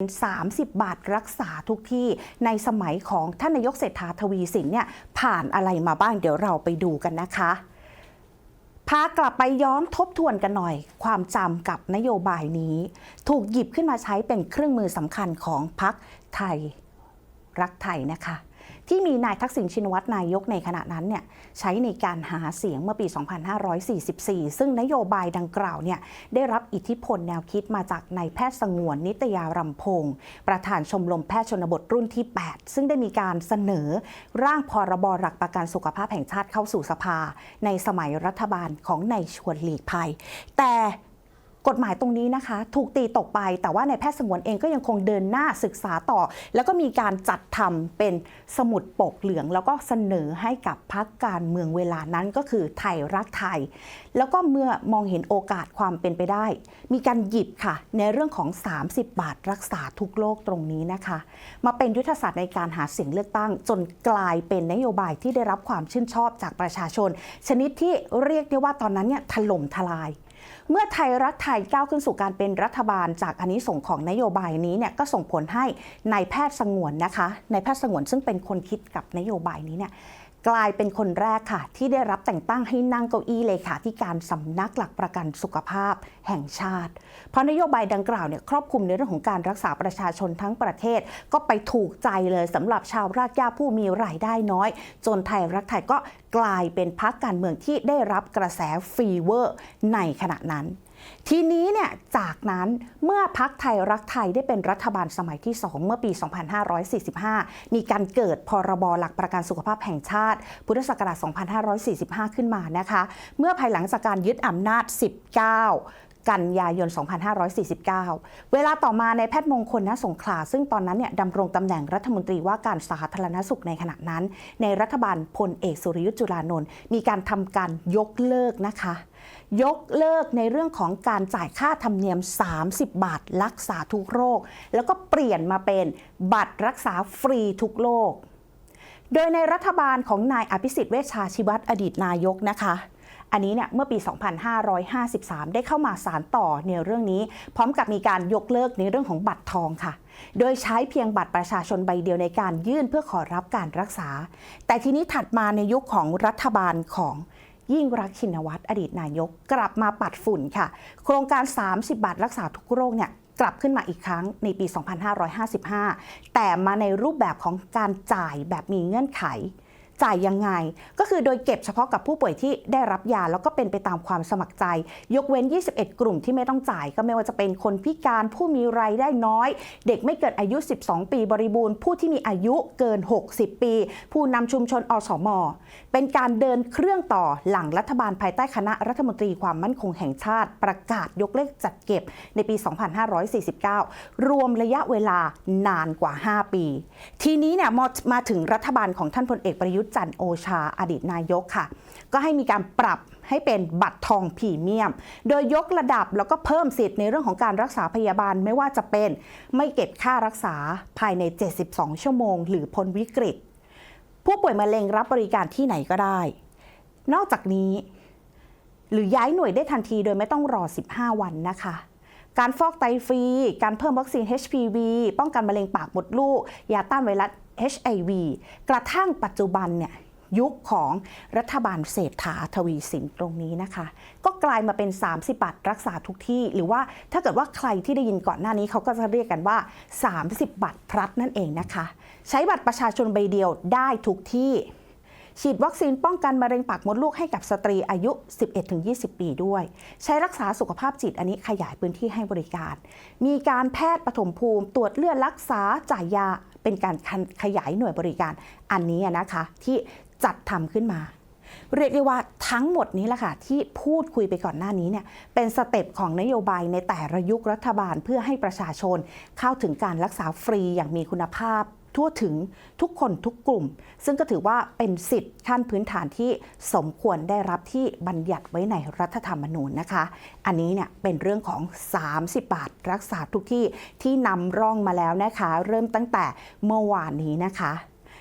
30 บาทรักษาทุกที่ในสมัยของท่านนายกเศรษฐาทวีสินเนี่ยผ่านอะไรมาบ้างเดี๋ยวเราไปดูกันนะคะ พากลับไปย้อนทบทวนกันหน่อย ความจำกับนโยบายนี้ ถูกหยิบขึ้นมาใช้เป็นเครื่องมือสำคัญของพรรคไทยรักไทยนะคะ ที่มีนายทักษิณชินวัตรนายกในขณะนั้นเนี่ยใช้ในการหาเสียงเมื่อปี 2544 ซึ่งนโยบายดังกล่าวเนี่ยได้รับอิทธิพลแนวคิดมาจากนายแพทย์สงวนนิตยารำพงศ์ประธานชมรมแพทย์ชนบทรุ่นที่ 8 ซึ่งได้มีการเสนอร่างพรบหลักประกันสุขภาพแห่งชาติเข้าสู่สภา ในสมัยรัฐบาลของนายชวนหลีกภัย แต่ กฎหมายตรงนี้นะคะ ถูกตีตกไป แต่ว่าในแพทย์สงวนเองก็ยังคงเดินหน้าศึกษาต่อ แล้วก็มีการจัดทำเป็นสมุดปกเหลือง แล้วก็เสนอให้กับพรรคการเมืองเวลานั้นก็คือไทยรักไทย แล้วก็เมื่อมองเห็นโอกาสความเป็นไปได้ มีการหยิบค่ะ ในเรื่องของ 30 บาทรักษาทุกโรคตรงนี้นะคะ มาเป็นยุทธศาสตร์ในการหาเสียงเลือกตั้ง จนกลายเป็นนโยบายที่ได้รับความชื่นชอบจากประชาชน ชนิดที่เรียกได้ว่าตอนนั้นเนี่ยถล่มทลาย เมื่อไทยรักไทยก้าวขึ้นสู่การเป็นรัฐบาล จากอันนี้ส่งของนโยบายนี้เนี่ยก็ส่งผลให้นายแพทย์สงวนนะคะนายแพทย์สงวนซึ่งเป็นคนคิดกับนโยบายนี้เนี่ย กลายเป็นคนแรกค่ะ ที่ได้รับแต่งตั้งให้นั่งเก้าอี้เลขาธิการสำนักหลักประกันสุขภาพแห่งชาติ เพราะนโยบายดังกล่าวเนี่ยครอบคลุมในเรื่องของการรักษาประชาชนทั้งประเทศ ก็ไปถูกใจเลยสำหรับชาวรากหญ้าผู้มีรายได้น้อย จนไทยรักไทยก็กลายเป็นพรรคการเมืองที่ได้รับกระแสฟีเวอร์ในขณะนั้น ทีนี้เนี่ยจากนั้นเมื่อพักไทยรักไทยได้เป็นรัฐบาลสมัยที่ 2 เมื่อปี 2545 มีการเกิดพรบหลักประกันสุขภาพแห่งชาติ พุทธศักราช 2545 ขึ้นมานะคะ เมื่อภายหลังจากการยึดอำนาจ 19 กันยายน 2549 เวลาต่อมาในแพทย์มงคลณสงขลา ซึ่งตอนนั้นเนี่ยดำรงตำแหน่งรัฐมนตรีว่าการสาธารณสุขในขณะนั้น ในรัฐบาลพลเอกสุริยุทธ์จุลานนท์มีการทำการยกเลิกนะคะ ยกเลิกในเรื่องของการจ่ายค่าธรรมเนียม 30 บาทรักษาทุกโรค แล้วก็เปลี่ยนมาเป็นบัตรรักษาฟรีทุกโรคโดยในรัฐบาลของนายอภิสิทธิ์เวชชาชีวัตรอดีตนายกนะคะ อันนี้เนี่ยเมื่อปี 2553 ได้เข้ามาสารต่อในเรื่องนี้ พร้อมกับมีการยกเลิกในเรื่องของบัตรทองค่ะ โดยใช้เพียงบัตรประชาชนใบเดียวในการยื่นเพื่อขอรับการรักษา แต่ทีนี้ถัดมาในยุคของรัฐบาลของยิ่งรักชินวัตรอดีตนายกกลับมาปัดฝุ่นค่ะ โครงการ 30 บาทรักษาทุกโรคเนี่ยกลับขึ้นมาอีกครั้งในปี 2555 แต่มาในรูปแบบของการจ่ายแบบมีเงื่อนไข จ่ายยังไง ก็คือโดยเก็บเฉพาะกับผู้ป่วยที่ได้รับยาแล้วก็เป็นไปตามความสมัครใจ ยกเว้น 21 กลุ่มที่ไม่ต้องจ่าย ก็ไม่ว่าจะเป็นคนพิการผู้มีรายได้น้อย เด็กไม่เกินอายุ 12 ปีบริบูรณ์ ผู้ที่มีอายุเกิน 60 ปี ผู้นำชุมชนอสม เป็นการเดินเครื่องต่อหลังรัฐบาลภายใต้คณะรัฐมนตรีความมั่นคงแห่งชาติ ประกาศยกเลิกจัดเก็บในปี 2549 รวมระยะเวลานานกว่า 5 ปี ทีนี้เนี่ยมามาถึงรัฐบาลของท่านพลเอกประยุทธ์จันโอชาอดีตนายกค่ะ ก็ให้มีการปรับให้เป็นบัตรทองพรีเมียม โดยยกระดับแล้วก็เพิ่มสิทธิ์ในเรื่องของการรักษาพยาบาลไม่ว่าจะเป็นไม่เก็บค่ารักษาภายใน 72 ชั่วโมง หรือพ้นวิกฤต ผู้ป่วยมะเร็งรับบริการที่ไหนก็ได้ นอกจากนี้ หรือย้ายหน่วยได้ทันทีโดยไม่ต้องรอ 15 วันนะคะการฟอกไตฟรี การเพิ่มวัคซีน HPV ป้องกันมะเร็งปากมดลูก ยาต้านไวรัส HIV กระทั่งปัจจุบันเนี่ยยุคของรัฐบาลเศรษฐาทวีสินตรงนี้นะคะ ก็กลายมาเป็น 30 บาทรักษาทุกที่ หรือว่าถ้าเกิดว่าใครที่ได้ยินก่อนหน้านี้เขาก็จะเรียกกันว่า 30 บาทพลัดนั่นเองนะคะ ใช้บัตรประชาชนใบเดียวได้ทุกที่ ฉีดวัคซีนป้องกันมะเร็งปากมดลูกให้กับสตรีอายุ 11-20 ปีด้วย ใช้รักษาสุขภาพจิตอันนี้ขยายพื้นที่ให้บริการ มีการแพทย์ปฐมภูมิ ตรวจเลือดรักษาจ่ายยา เป็นการขยายหน่วยบริการอันนี้นะคะที่จัดทำขึ้นมา เรียกได้ว่าทั้งหมดนี้แหละค่ะที่พูดคุยไปก่อนหน้านี้เนี่ยเป็นสเต็ปของนโยบายในแต่ละยุครัฐบาลเพื่อให้ประชาชน เข้าถึงการรักษาฟรีอย่างมีคุณภาพ ทั่วถึงทุกคนทุกกลุ่ม ซึ่งก็ถือว่าเป็นสิทธิ์ขั้นพื้นฐานที่สมควรได้รับที่บัญญัติไว้ในรัฐธรรมนูญนะคะ อันนี้เนี่ยเป็นเรื่องของ 30 บาท รักษาทุกที่ที่นำร่องมาแล้วนะคะ เริ่มตั้งแต่เมื่อวานนี้นะคะ